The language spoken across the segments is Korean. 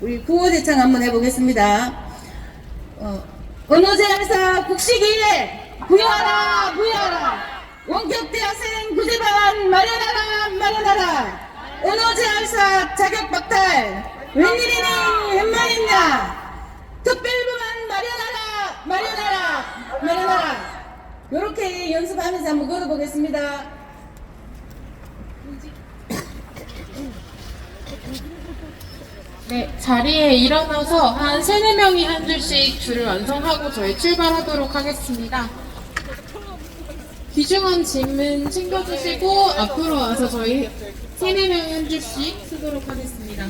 우리 구호대창 한번 해보겠습니다. 어, 언어제한사 국시기에 부여하라 부여하라 원격대학생 구제반 마련하라 마련하라 언어제한사 자격 박탈 웬일이니 웬말이냐 특별부만 마련하라 마련하라 마련하라 이렇게 연습하면서 한번 걸어보겠습니다. 네, 자리에 일어나서 한 세네 명이 한 줄씩 줄을 완성하고 저희 출발하도록 하겠습니다. 귀중한 짐은 챙겨주시고 앞으로 와서 저희 세네 명이 한 줄씩 쓰도록 하겠습니다.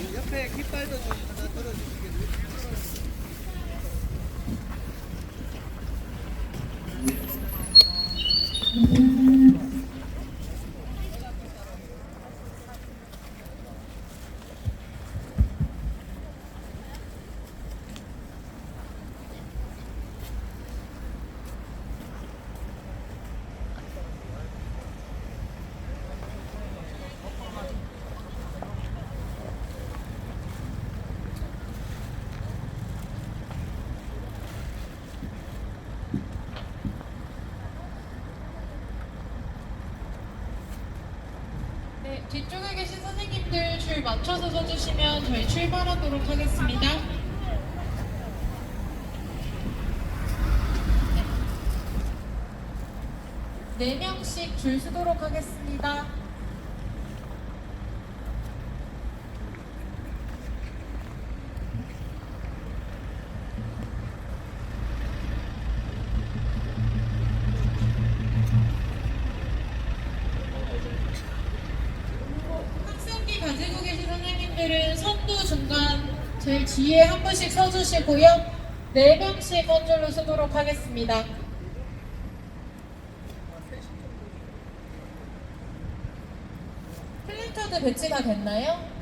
네, 뒤쪽에 계신 선생님들 줄 맞춰서 서주시면 저희 출발하도록 하겠습니다. 네 명씩 줄 서도록 하겠습니다. 학생기 가지고 계신 선생님들은 선두 중간 제일 뒤에 한 분씩 서주시고요. 네 명씩 한 줄로 서도록 하겠습니다. 플랜카드 배치가 됐나요?